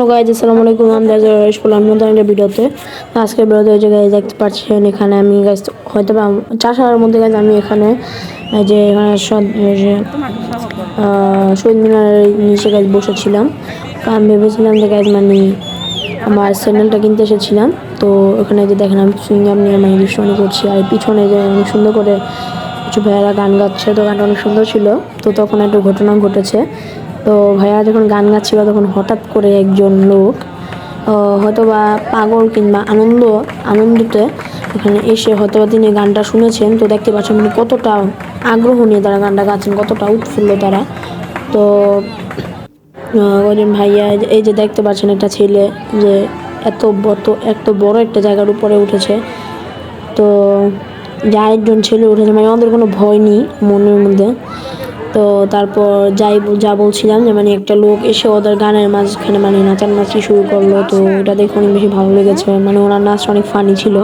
Guys আসসালামু আলাইকুম। আমি রাজা রয়েশ করলাম নতুন একটা ভিডিওতে। আজকে ভিডিওতে যে গাইজ দেখতে পাচ্ছেন এখানে আমি গাইজ হয়তো চাষার মধ্যে গাইজ আমি এখানে যে এখানে শহীদ মিনারের নিচে গাইজ বসেছিলাম। আমি ভেবেছিলাম যে গাইজ মানে আমার স্যান্ডেলটা কিনতে এসেছিলাম। তো ওখানে যে দেখেন, আমি সুইংগাম নিয়ে মানে দৃশ্যমানি করছি। আর পিছনে যে অনেক সুন্দর করে কিছু ভাইয়ারা গান গাচ্ছে, তো গানটা অনেক সুন্দর ছিল। তো তখন একটা ঘটনা ঘটেছে। তো ভাইয়া যখন গান গাচ্ছিল, তখন হঠাৎ করে একজন লোক হয়তো বা পাগল কিংবা আনন্দ, আনন্দতে এখানে এসে হয়তো তিনি গানটা শুনেছেন। তো দেখতে পাচ্ছেন মানে কতটা আগ্রহ নিয়ে তারা গানটা গাচ্ছেন, কতটা উৎফুল্ল তারা। তো ওজন ভাইয়া, এই যে- দেখতে পাচ্ছেন একটা ছেলে যে এত বড় এত বড় একটা জায়গার উপরে উঠেছে। তো, যা আরেকজন ছেলে উঠেছে মানে আমাদের কোনো ভয় নেই মনের মধ্যে। তো তারপর যাই যা বলছিলাম যে মানে একটা লোক এসে ওদের গানের মাঝখানে মানে নাচানাচি শুরু করল, তো এটা দেখে অনেক বেশি ভালো লেগেছে। মানে ওনার নাচ অনেক ফানি ছিল।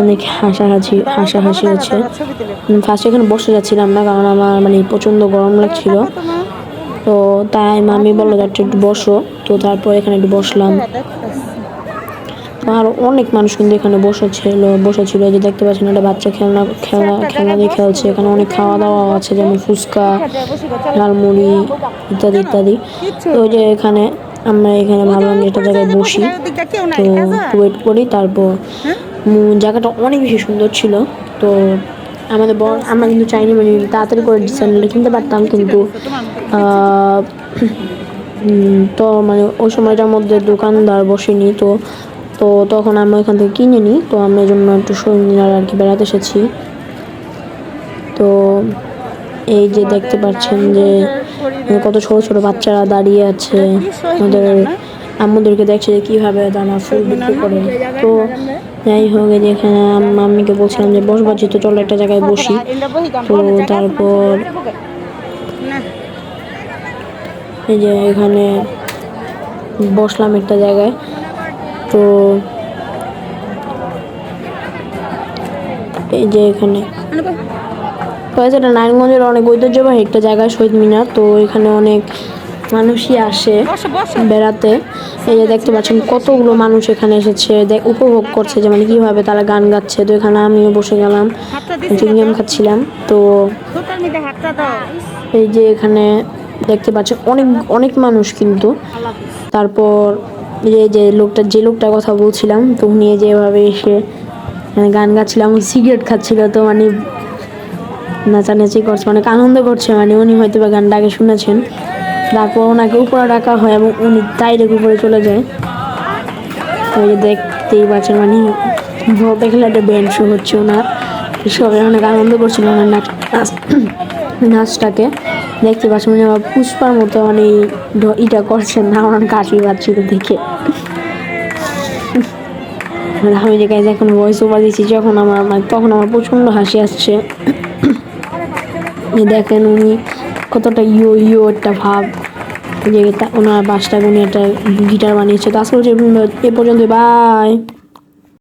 অনেক হাসাহাসি হাসাহাসি হচ্ছে। ফার্স্টে এখানে বসে যাচ্ছিলাম না কারণ আমার মানে প্রচণ্ড গরম লাগছিল। তো তাই মামি বলল যে একটু বসো। তো তারপর এখানে একটু বসলাম। আর অনেক মানুষ কিন্তু এখানে বসেছিল বসেছিল এই যে দেখতে পাচ্ছেন একটা বাচ্চা খেলনা খেলনা খেলনা দিয়ে খেলছে। এখানে অনেক খাওয়া দাওয়া আছে যেমন ফুচকা ঝালমুড়ি ইত্যাদি ইত্যাদি। তো ওই যে এখানে আমরা এখানে ভাবলাম যে একটা জায়গায় বসি তো ওয়েট করি তারপর জায়গাটা অনেক বেশি সুন্দর ছিল। তো আমাদের বড় আমরা কিন্তু চাইনি মানে তাড়াতাড়ি করে স্যান্ডেলটা কিনতে পারতাম কিন্তু তো মানে ওই সময়টার মধ্যে দোকানদার বসেনি তো তো তখন আমরা ওইখান থেকে কিনে নিই। তো আমি এই জন্য একটু সৈন্যার আর কি বেড়াতে এসেছি। তো এই যে দেখতে পাচ্ছেন যে কত ছোট ছোট বাচ্চারা দাঁড়িয়ে আছে। আমাদের আম্মুদেরকে দেখছে যে কীভাবে তারা ফুল বিক্রি করে। তো যাই হোক, এই যে এখানে আম- মাম্মিকে বলছিলাম যে বসবার, যেহেতু চলো একটা জায়গায় বসি। তো তারপর এই যে এখানে বসলাম একটা জায়গায়। তো এই যে এখানে। এটা নারায়ণগঞ্জের অনেক ঐতিহ্যবাহী একটা জায়গা শহীদ মিনার। তো এখানে অনেক মানুষই আসে বেড়াতে। এই যে দেখতে পাচ্ছেন কতগুলো মানুষ এখানে এসেছে দেখ- উপভোগ করছে যে মানে কীভাবে তারা গান গাচ্ছে। তো এখানে আমিও বসে গেলাম চুইংগাম খাচ্ছিলাম। তো এই যে এখানে দেখতে পাচ্ছেন অনেক অনেক মানুষ কিন্তু। তারপর যে যে লোকটা, যে লোকটার কথা বলছিলাম, তো উনি এই যে এভাবে এসে মানে গান গাচ্ছিলাম সিগারেট খাচ্ছিল, তো মানে নাচানাচি করছে, অনেক আনন্দ করছে মানে উনি হয়তো বা গানটা আগে শুনেছেন। তারপর ওনাকে উপরে ডাকা হয় এবং উনি ডাইরেক্ট উপরে চলে যায়। এই যে দেখতেই পাচ্ছেন মানে বলতে গেলে একটা ব্যান্ড শো হচ্ছে ওনার। সবাই অনেক আনন্দ করছিল ওনার নাচ- নাচটাকে। দেখতে পাচ্ছি মানে আমার পুষ্পার মতো মানে ইটা করছেন না ওনার কাশি পাচ্ছিল দেখে। আর আমি যে গাইজ এখন ভয়েস ওভার দিচ্ছি, যখন আমার মানে তখন আমার প্রচণ্ড হাসি আসছে। দেখেন উনি কতটা ইয়ো ইয়ো একটা ভাব। যে ওনার বাসটা উনি একটা গিটার বানিয়েছে। তো আজকে এ পর্যন্ত বাই